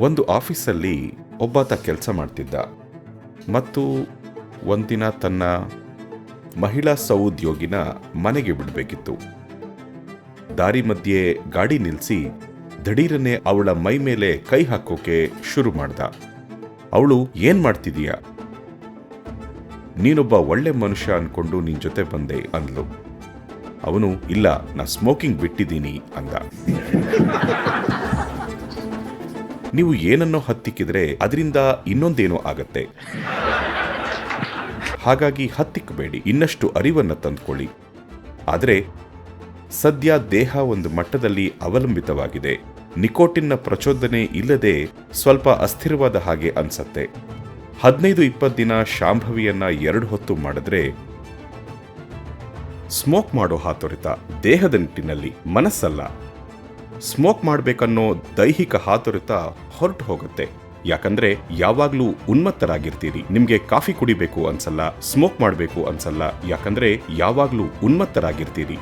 ಒಂದು ಆಫೀಸಲ್ಲಿ ಒಬ್ಬಾತ ಕೆಲಸ ಮಾಡ್ತಿದ್ದ ಮತ್ತು ಒಂದಿನ ತನ್ನ ಮಹಿಳಾ ಸಹೋದ್ಯೋಗಿನ ಮನೆಗೆ ಬಿಡಬೇಕಿತ್ತು. ದಾರಿ ಮಧ್ಯೆ ಗಾಡಿ ನಿಲ್ಲಿಸಿ ದಡೀರನೆ ಅವಳ ಮೈ ಮೇಲೆ ಕೈ ಹಾಕೋಕೆ ಶುರು ಮಾಡ್ದ. ಅವಳು, ಏನ್ ಮಾಡ್ತಿದೀಯ? ನೀನೊಬ್ಬ ಒಳ್ಳೆ ಮನುಷ್ಯ ಅನ್ಕೊಂಡು ನಿನ್ ಜೊತೆ ಬಂದೆ, ಅಂದ್ಲು. ಅವನು, ಇಲ್ಲ, ನಾ ಸ್ಮೋಕಿಂಗ್ ಬಿಟ್ಟಿದ್ದೀನಿ, ಅಂದ. ನೀವು ಏನನ್ನೋ ಹತ್ತಿಕ್ಕಿದ್ರೆ ಅದರಿಂದ ಇನ್ನೊಂದೇನೋ ಆಗತ್ತೆ. ಹಾಗಾಗಿ ಹತ್ತಿಕ್ಕಬೇಡಿ ಇನ್ನಷ್ಟು ಅರಿವನ್ನು ತಂದುಕೊಳ್ಳಿ. ಆದರೆ, ಸದ್ಯ ದೇಹ ಒಂದು ಮಟ್ಟದಲ್ಲಿ ಅವಲಂಬಿತವಾಗಿದೆ. ನಿಕೋಟಿನ್ನ ಪ್ರಚೋದನೆ ಇಲ್ಲದೆ ಸ್ವಲ್ಪ ಅಸ್ಥಿರವಾದ ಹಾಗೆ ಅನ್ಸತ್ತೆ. ಹದಿನೈದು ಇಪ್ಪತ್ತು ದಿನ ಶಾಂಭವಿಯನ್ನ ಎರಡು ಹೊತ್ತು ಮಾಡಿದ್ರೆ ಸ್ಮೋಕ್ ಮಾಡೋ ಹಾತೊರೆತ ದೇಹದ ನಿಟ್ಟಿನಲ್ಲಿ ಮನಸ್ಸಲ್ಲ. ಸ್ಮೋಕ್ ಮಾಡಬೇಕನ್ನೋ ದೈಹಿಕ ಹಾತೊರೆತ ಹೊರಟು ಹೋಗುತ್ತೆ. ಯಾಕಂದ್ರೆ ಯಾವಾಗ್ಲೂ ಉನ್ಮತ್ತರಾಗಿರ್ತೀರಿ. ನಿಮ್ಗೆ ಕಾಫಿ ಕುಡಿಬೇಕು ಅನ್ಸಲ್ಲ, ಸ್ಮೋಕ್ ಮಾಡಬೇಕು ಅನ್ಸಲ್ಲ, ಯಾಕಂದ್ರೆ ಯಾವಾಗ್ಲೂ ಉನ್ಮತ್ತರಾಗಿರ್ತೀರಿ.